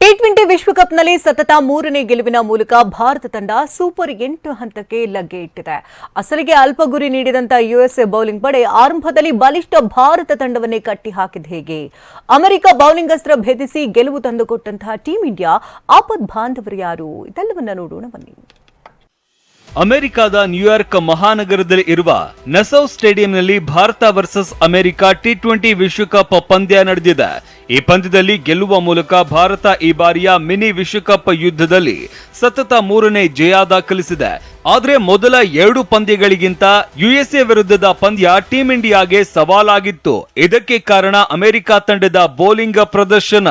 T twenty ವಿಶ್ವಕಪ್ನಲ್ಲಿ ಸತತ ಮೂರನೇ ಗೆಲುವಿನ ಮೂಲಕ ಭಾರತ ತಂಡ ಸೂಪರ್ ಎಂಟು ಹಂತಕ್ಕೆ ಲಗ್ಗೆ ಇಟ್ಟಿದೆ. ಅಸಲಿಗೆ ಅಲ್ಪ ಗುರಿ ನೀಡಿದಂತ ಯುಎಸ್ಎ ಬೌಲಿಂಗ್ ಪಡೆ ಆರಂಭದಲ್ಲಿ ಬಲಿಷ್ಠ ಭಾರತ ತಂಡವನ್ನೇ ಕಟ್ಟಿ ಹಾಕಿದ ಹೇಗೆ? ಅಮೆರಿಕ ಬೌಲಿಂಗ್ ಅಸ್ತ್ರ ಭೇದಿಸಿ ಗೆಲುವು ತಂದುಕೊಟ್ಟಂತಹ ಟೀಂ ಇಂಡಿಯಾ ಆಪದ್ ಬಾಂಧವರು ಯಾರು? ಇದೆಲ್ಲವನ್ನ ನೋಡೋಣ ಬನ್ನಿ. ಅಮೆರಿಕದ ನ್ಯೂಯಾರ್ಕ್ ಮಹಾನಗರದಲ್ಲಿ ಇರುವ Nassau ಸ್ಟೇಡಿಯಂನಲ್ಲಿ Bharat versus America T twenty ವಿಶ್ವಕಪ್ ಪಂದ್ಯ ನಡೆದಿದೆ. ಈ ಪಂದ್ಯದಲ್ಲಿ ಗೆಲ್ಲುವ ಮೂಲಕ ಭಾರತ ಈ ಬಾರಿಯ ಮಿನಿ ವಿಶ್ವಕಪ್ ಯುದ್ಧದಲ್ಲಿ ಸತತ ಮೂರನೇ ಜಯ ದಾಖಲಿಸಿದೆ. ಆದರೆ ಮೊದಲ ಎರಡು ಪಂದ್ಯಗಳಿಗಿಂತ ಯುಎಸ್ಎ ವಿರುದ್ಧದ ಪಂದ್ಯ ಟೀಂ ಇಂಡಿಯಾಗೆ ಸವಾಲಾಗಿತ್ತು. ಇದಕ್ಕೆ ಕಾರಣ ಅಮೆರಿಕ ತಂಡದ ಬೌಲಿಂಗ್ ಪ್ರದರ್ಶನ.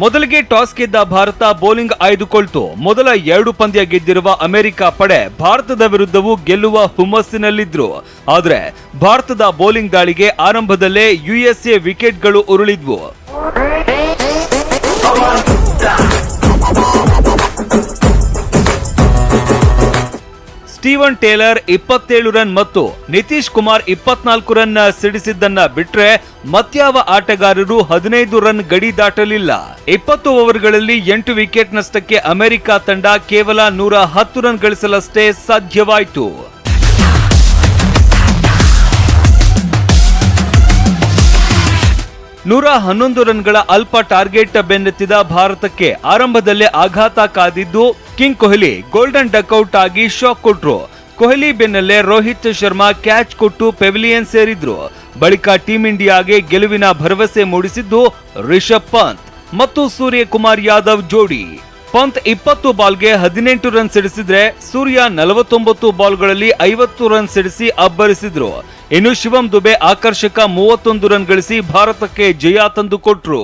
ಮೊದಲಿಗೆ ಟಾಸ್ ಗೆದ್ದ ಭಾರತ ಬೌಲಿಂಗ್ ಆಯ್ದುಕೊಳ್ತು. ಮೊದಲ ಎರಡು ಪಂದ್ಯ ಗೆದ್ದಿರುವ ಅಮೆರಿಕ ಪಡೆ ಭಾರತದ ವಿರುದ್ಧವೂ ಗೆಲ್ಲುವ ಹುಮ್ಮಸ್ಸಿನಲ್ಲಿದ್ರು. ಆದರೆ ಭಾರತದ ಬೌಲಿಂಗ್ ದಾಳಿಗೆ ಆರಂಭದಲ್ಲೇ ಯುಎಸ್ಎ ವಿಕೆಟ್ಗಳು ಉರುಳಿದ್ವು. ಸ್ಟೀವನ್ ಟೇಲರ್ ಇಪ್ಪತ್ತೇಳು ರನ್ ಮತ್ತು ನಿತೀಶ್ ಕುಮಾರ್ ಇಪ್ಪತ್ನಾಲ್ಕು ರನ್ ಸಿಡಿಸಿದ್ದನ್ನ ಬಿಟ್ರೆ ಮತ್ಯಾವ ಆಟಗಾರರು ಹದಿನೈದು ರನ್ ಗಡಿ ದಾಟಲಿಲ್ಲ. ಇಪ್ಪತ್ತು ಓವರ್ಗಳಲ್ಲಿ ಎಂಟು ವಿಕೆಟ್ ನಷ್ಟಕ್ಕೆ ಅಮೆರಿಕ ತಂಡ ಕೇವಲ ನೂರ ಹತ್ತು ರನ್ ಗಳಿಸಲಷ್ಟೇ ಸಾಧ್ಯವಾಯಿತು. ನೂರ ಹನ್ನೊಂದು ರನ್ಗಳ ಅಲ್ಪ ಟಾರ್ಗೆಟ್ ಬೆನ್ನೆತ್ತಿದ ಭಾರತಕ್ಕೆ ಆರಂಭದಲ್ಲೇ ಆಘಾತ ಕಾದಿದ್ದು king Kohli golden duck out ಆಗಿ ಶಾಕ್ ಕೊಟ್ರು. ಕೊಹ್ಲಿ ಬೆನ್ನಲ್ಲೇ ರೋಹಿತ್ ಶರ್ಮಾ ಕ್ಯಾಚ್ ಕೊಟ್ಟು ಪೆವಿಲಿಯನ್ ಸೇರಿದ್ರು. ಬಳಿಕ ಟೀಂ ಇಂಡಿಯಾಗೆ ಗೆಲುವಿನ ಭರವಸೆ ಮೂಡಿಸಿದ್ದು ರಿಷಬ್ ಪಂತ್ ಮತ್ತು ಸೂರ್ಯಕುಮಾರ್ ಯಾದವ್ ಜೋಡಿ. ಪಂತ್ ಇಪ್ಪತ್ತು ಬಾಲ್ಗೆ ಹದಿನೆಂಟು ರನ್ ಸಿಡಿಸಿದ್ರೆ ಸೂರ್ಯ ನಲವತ್ತೊಂಬತ್ತು ಬಾಲ್ಗಳಲ್ಲಿ ಐವತ್ತು ರನ್ ಸಿಡಿಸಿ ಅಬ್ಬರಿಸಿದ್ರು. ಇನ್ನು ಶಿವಂ ದುಬೆ ಆಕರ್ಷಕ ಮೂವತ್ತೊಂದು ರನ್ ಗಳಿಸಿ ಭಾರತಕ್ಕೆ ಜಯ ತಂದುಕೊಟ್ರು.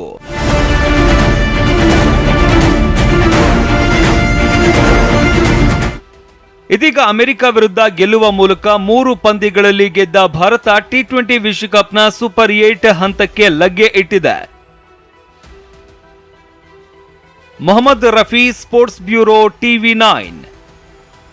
ಇದೀಗ ಅಮೆರಿಕ ವಿರುದ್ಧ ಗೆಲ್ಲುವ ಮೂಲಕ ಮೂರು ಪಂದ್ಯಗಳಲ್ಲಿ ಗೆದ್ದ ಭಾರತ ಟಿ ಟ್ವೆಂಟಿ ವಿಶ್ವಕಪ್ನ ಸೂಪರ್ ಏಟ್ ಹಂತಕ್ಕೆ ಲಗ್ಗೆ ಇಟ್ಟಿದೆ. Mohammed Rafi sports bureau TV nine